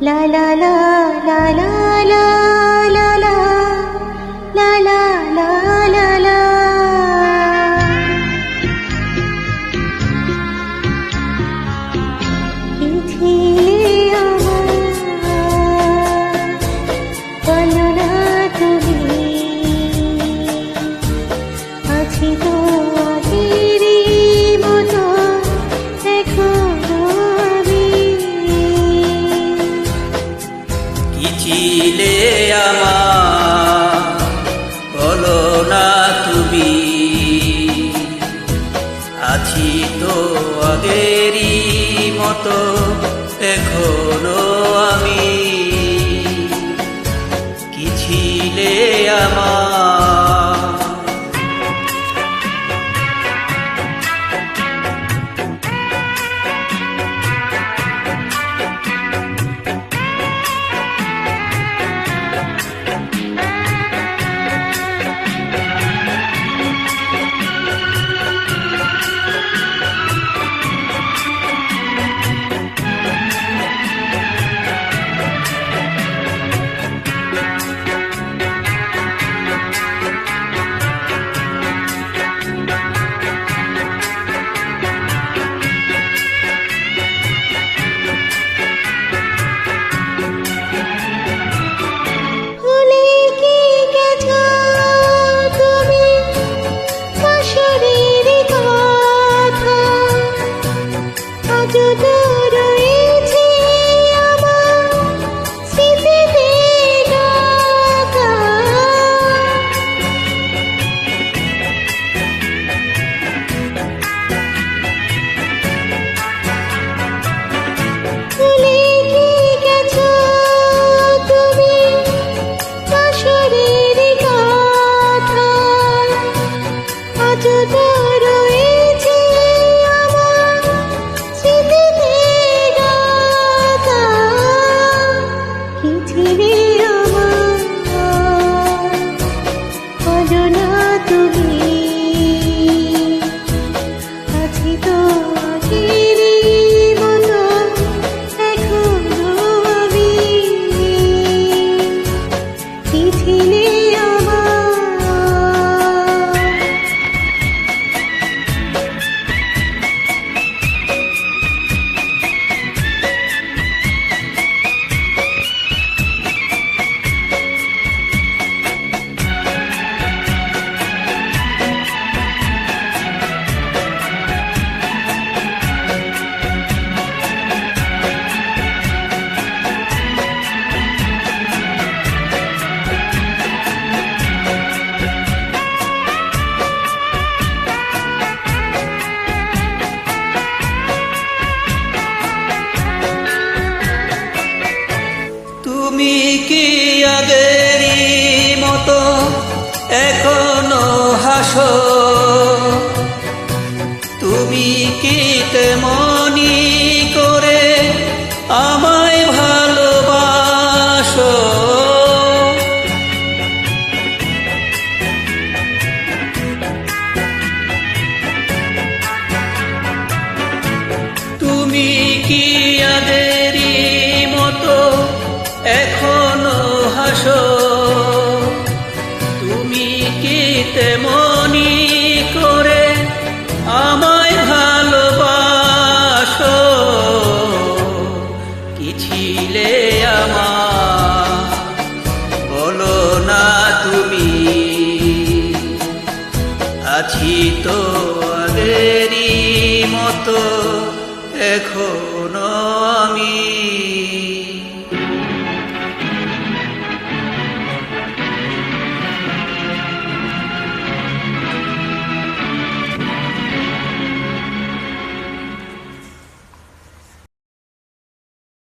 la la la la la ছিলে আমার না তুমি। আছি তো আগেরই মতো এখনও আমি। কি ছিলে আমার? তো কি মনি করে আমায় ভালোবাসো। তুমি কি আগেরই মতো এখনও হাসো? তুমি কি তেমনি আছি তো আদেরি মতো এখনও আমি।